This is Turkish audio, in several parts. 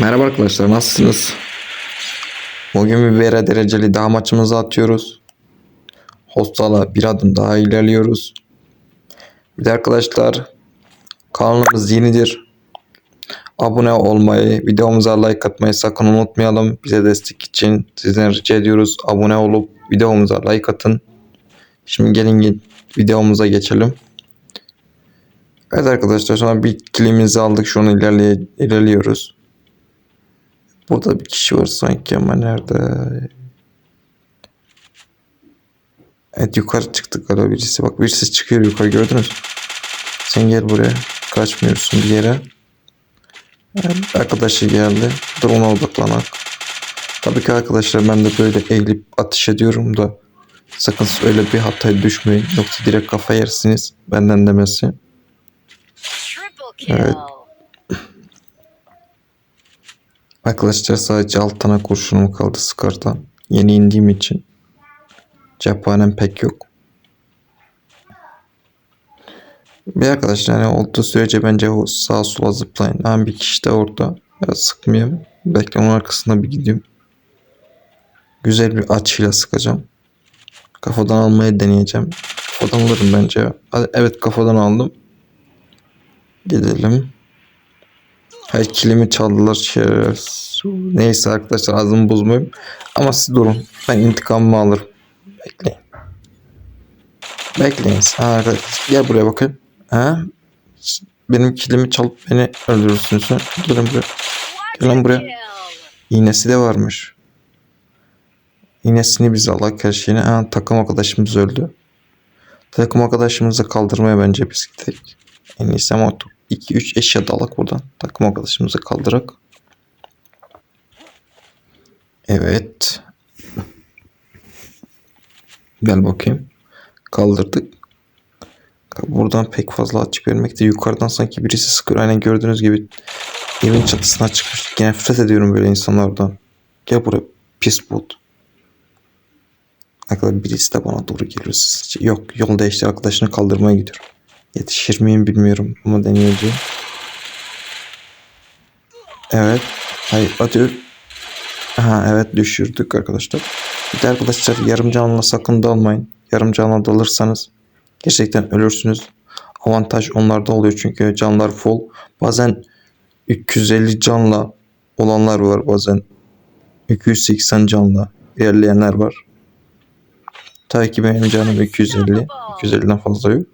Merhaba arkadaşlar nasılsınız? Bugün bir Vera dereceli daha maçımızı atıyoruz. Hostala bir adım daha ilerliyoruz. Bir de arkadaşlar kanalımız yenidir. Abone olmayı, videomuza like atmayı sakın unutmayalım. Bize destek için sizden rica ediyoruz. Abone olup videomuza like atın. Şimdi gelin gel- videomuza geçelim. Evet arkadaşlar sonra bir kilimizi aldık. Şu an ilerliyoruz. Burada bir kişi var sanki ama nerede? Evet yukarı çıktık galiba birisi. Bak birisi çıkıyor yukarı gördünüz? Sen gel buraya. Kaçmıyorsun bir yere. Evet, arkadaşı geldi. Dur ona odaklanak. Tabii ki arkadaşlar ben de böyle eğilip atış ediyorum da sakın öyle bir hataya düşmeyin. Yoksa direkt kafa yersiniz. Benden demesi. Evet. Arkadaşlar sadece alt tane kurşunum kaldı Scar'dan. Yeni indiğim için. Cephanem pek yok. Bir arkadaşlar yani olduğu sürece bence sağa sola zıplayın. Ama bir kişi de orada. Ya sıkmayayım. Bekle onun arkasına bir gideyim. Güzel bir açıyla sıkacağım. Kafadan almayı deneyeceğim. Kafadan alırım bence. Evet kafadan aldım. Gidelim. Hayır kilimi çaldılar şerefsiz. Neyse arkadaşlar ağzımı bozmayayım. Ama siz durun. Ben intikamımı alırım. Bekleyin. Bekleyin. Ha, gel buraya bakın. Ha? Benim kilimi çalıp beni öldürürsünüz. ha? Gelin buraya. Gel lan buraya. İğnesi de varmış. İğnesini biz alak her şeyini. Ha, takım arkadaşımız öldü. Takım arkadaşımızı kaldırmaya bence biz gidelim. En iyisi ama 2-3 eşya da alak buradan. Takım arkadaşımızı kaldırak. Evet. Gel bakayım. Kaldırdık. Buradan pek fazla açık görmekte. Yukarıdan sanki birisi sıkıyor. Aynen gördüğünüz gibi evin çatısına çıkmış. Nefret ediyorum böyle insanlardan. Gel buraya pis bot. Arkadaşlar birisi de bana doğru. Sizce- Yok yol değişti arkadaşını kaldırmaya gidiyor. Yetişir miyim bilmiyorum ama deneyeceğim. Evet. Hayır hadi. Ha evet düşürdük arkadaşlar. Bir de arkadaşlar yarım canlı sakın dalmayın. Yarım canlı dalırsanız gerçekten ölürsünüz. Avantaj onlarda oluyor çünkü canlar full. Bazen 350 canla olanlar var bazen 280 canla ilerleyenler var. Tabii ki benim canım 250. 250'den fazla yok.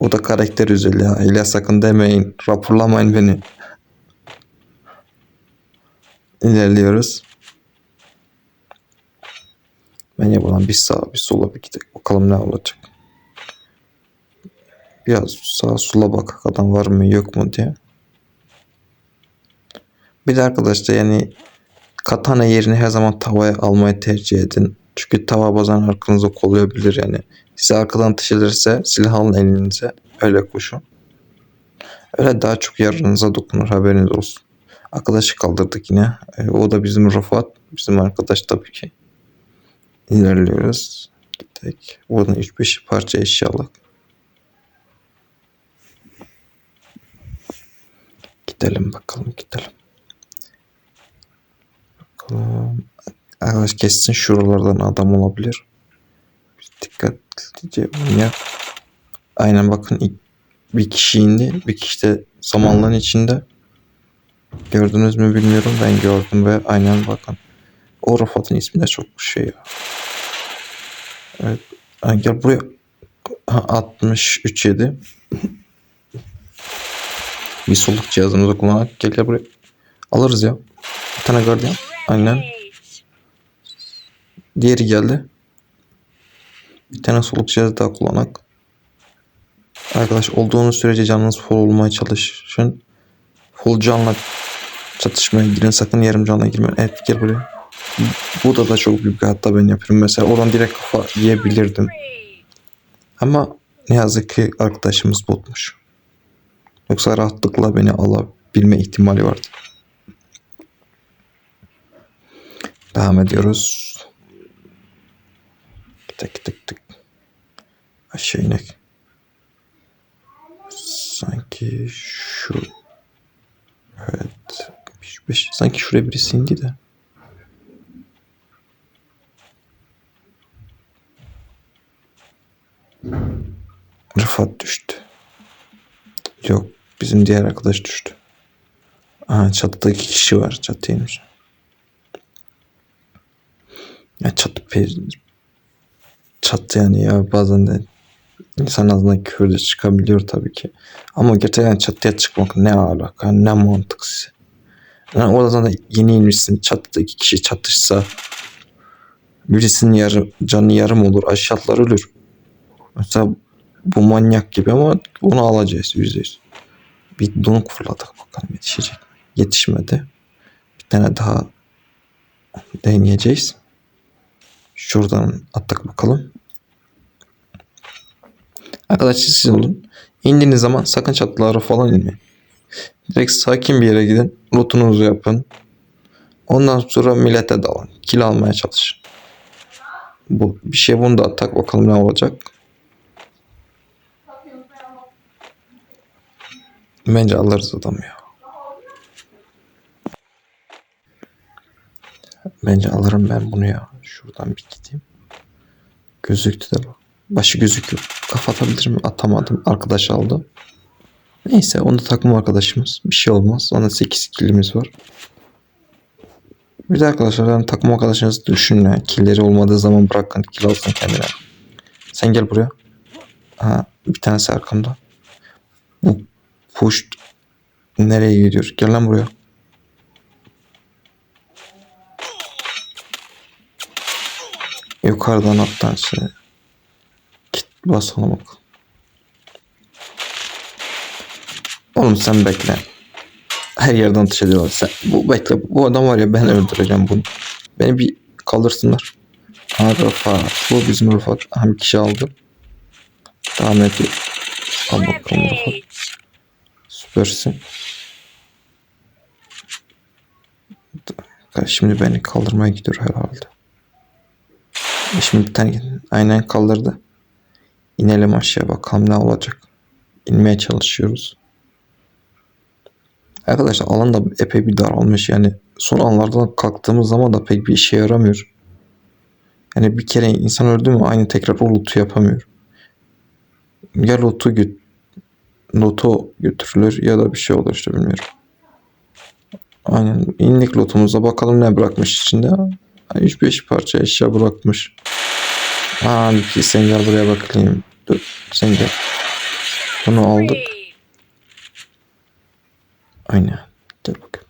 O da karakter özelliği. ha. Öyle sakın demeyin. Raporlamayın beni. İlerliyoruz. Ben buradan bir sağa bir sola bir gidelim. Bakalım ne olacak. Biraz sağa sola bak adam var mı yok mu diye. Bir de arkadaşlar yani katana yerine her zaman tavaya almayı tercih edin. Çünkü tava bazen arkanıza koluyabilir yani. Size arkadan ateş ederse silah alın elinize. Öyle koşun. Öyle daha çok yararınıza dokunur haberiniz olsun. Arkadaşı kaldırdık yine. E, o da bizim Rafat. Bizim arkadaş tabii ki. İlerliyoruz. Gittik. Buradan 3-5 parça eşyalık. Gidelim bakalım gidelim. Bakalım. Arkadaş kessin şuralardan adam olabilir. Dikkatlice oynayalım. Aynen bakın bir kişi indi. Bir kişi de samanlığın içinde. Gördünüz mü bilmiyorum. Ben gördüm ve aynen bakın. O Rafat'ın ismi de çok şey ya. Evet. Gel buraya. Ha, 63 yedi. bir soluk cihazımızı kullanarak gel gel buraya. Alırız ya. Bir tane gardiyan. Aynen. Diğeri geldi. Bir tane soluk cihazı daha kullanak. Arkadaş olduğunuz sürece canınız full olmaya çalışın. Full canla çatışmaya girin. Sakın yarım canla girmeyin. Evet gel buraya. Bu da da çok büyük hata ben yapıyorum. Mesela oradan direkt kafa yiyebilirdim. Ama ne yazık ki arkadaşımız botmuş. Yoksa rahatlıkla beni alabilme ihtimali vardı. Devam ediyoruz. Tık tık tık. Aşağı inek. Sanki şu. Evet. 65. Sanki şuraya birisi indi de. Rıfat düştü. Yok. Bizim diğer arkadaş düştü. Aha çatıda iki kişi var. Çatı inmiş. Ya çatı pe çatı yani ya bazen de insan ağzından küfür çıkabiliyor tabii ki. Ama gerçekten çatıya çıkmak ne alaka ne mantıksız. Yani oradan da yeni inmişsin çatıda iki kişi çatışsa birisinin yarı, canı yarım olur aşağılar ölür. Mesela bu manyak gibi ama onu alacağız yüzde yüz. Bir donuk fırladık bakalım yetişecek mi? Yetişmedi. Bir tane daha deneyeceğiz. Şuradan attık bakalım. Arkadaşlar siz olun. İndiğiniz zaman sakın çatılara falan inmeyin. Direkt sakin bir yere gidin. Lootunuzu yapın. Ondan sonra millete dalın. Kill almaya çalışın. Bu bir şey bunu da attak bakalım ne olacak. Bence alırız adam ya. Bence alırım ben bunu ya. Şuradan bir gideyim. Gözüktü de bak. Başı gözüküyor. Kafa atabilirim. Atamadım. Arkadaş aldı. Neyse onu da takım arkadaşımız. Bir şey olmaz. Ona 8 killimiz var. Bir de arkadaşlar yani takım arkadaşınızı düşünün. ya. Killleri olmadığı zaman bırakın. Kill alsın kendine. Sen gel buraya. Ha, bir tanesi arkamda. Bu push nereye gidiyor? Gel lan buraya. Yukarıdan alttan şey. Git basalım bak. Oğlum sen bekle. Her yerden atış ediyorlar. Sen, bu bekle. Bu adam var ya ben öldüreceğim bunu. Beni bir kaldırsınlar. Ha Rıfat. Bu bizim Rıfat. Hem kişi aldı. Devam ediyor. Al bakalım Rıfat. Süpersin. Şimdi beni kaldırmaya gidiyor herhalde. Şimdi bir tane aynen kaldırdı. İnelim aşağı bakalım ne olacak. İnmeye çalışıyoruz. Arkadaşlar alan da epey bir daralmış yani son anlarda kalktığımız zaman da pek bir işe yaramıyor. Yani bir kere insan öldü mü aynı tekrar o loot'u yapamıyor. Ya loot'u gö- loot'u götürülür ya da bir şey olur işte bilmiyorum. Aynen indik lootumuza bakalım ne bırakmış içinde. 3-5 parça eşya bırakmış. Aa ki sen gel buraya bakayım. Dur sen gel. Bunu aldık. Aynen. Gel bakayım.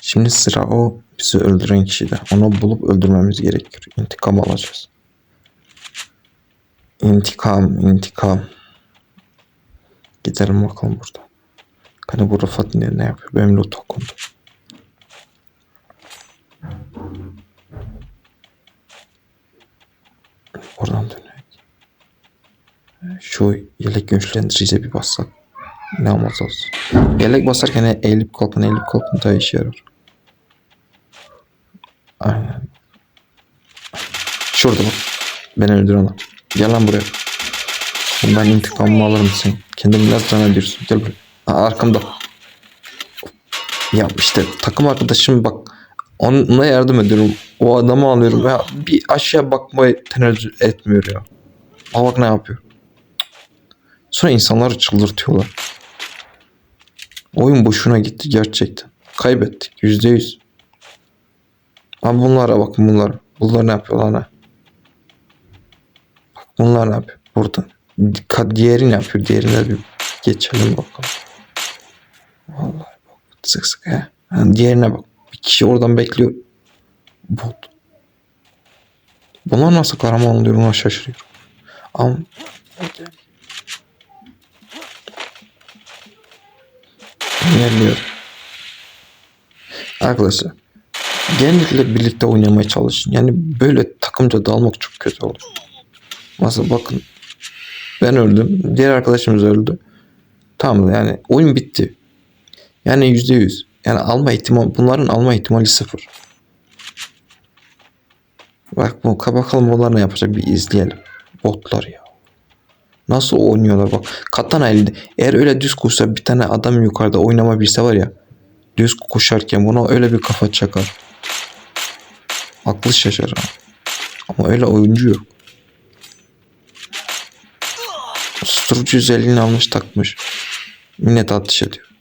Şimdi sıra o bizi öldüren kişide. Onu bulup öldürmemiz gerekiyor. İntikam alacağız. İntikam, intikam. Gidelim bakalım burada. Hani bu Rıfat ne, ne yapıyor? Benim loot okundu. Oradan dönek. Şu yelek güçlendirici bir bassak. Ne olmaz olsun. Yelek basarken eğilip kalkın eğilip kalkın daha işe yarar. Aynen. Şurada bak. Beni öldür ona. Gel lan buraya. Ben intikamımı alırım sen. Kendimi biraz can ediyorsun. Gel buraya. Aa, arkamda. Ya işte takım arkadaşım bak. Ona yardım ediyorum. O adamı alıyorum. Ya bir aşağı bakmayı tenezzül etmiyor ya. Aa bak ne yapıyor. Sonra insanları çıldırtıyorlar. Oyun boşuna gitti gerçekten. Kaybettik yüzde yüz. Abi bunlara bak bunlar. Bunlar ne yapıyorlar ha? Bak bunlar ne yapıyor? Burada. Diğeri ne yapıyor? Diğerine bir geçelim bakalım. Vallahi bak sık sık he. Ha, diğerine bak. Bir kişi oradan bekliyor. Bot. Bunlar nasıl kahraman oluyor ona şaşırıyorum. Ama ilerliyor. Arkadaşlar genellikle birlikte oynamaya çalışın. Yani böyle takımca dalmak çok kötü olur. Mesela bakın ben öldüm. Diğer arkadaşımız öldü. Tamam yani oyun bitti. Yani yüzde yüz. Yani alma ihtimal bunların alma ihtimali sıfır. Bak bu bakalım onlar ne yapacak bir izleyelim. Botlar ya. Nasıl oynuyorlar bak. Katana elinde. Eğer öyle düz kursa bir tane adam yukarıda oynama bilse var ya. düz koşarken buna öyle bir kafa çakar. Aklı şaşar. Ama öyle oyuncu yok. Susturucu özelliğini almış takmış. Millet atış ediyor.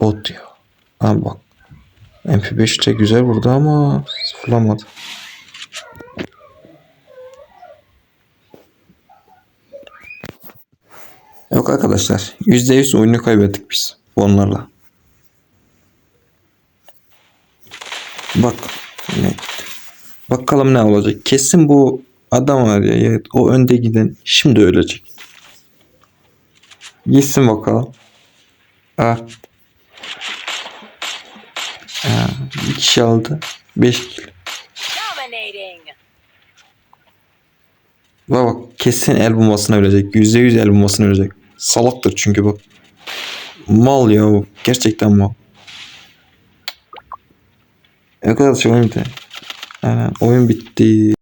Bot ya. Ha bak. MP5 de güzel vurdu ama sıfırlamadı. Yok arkadaşlar. %100 oyunu kaybettik biz onlarla. Bak. Ne? Bakalım ne olacak. Kesin bu adam var ya, ya o önde giden şimdi ölecek. Gitsin bakalım. Ha. Ha, bir kişi aldı. 5 kill. Bak bak kesin el bombasına ölecek. %100 el bombasına ölecek. Salaktır çünkü bak. Mal ya bu. Gerçekten mal. Arkadaşlar oyun bitti. Aynen, oyun bitti.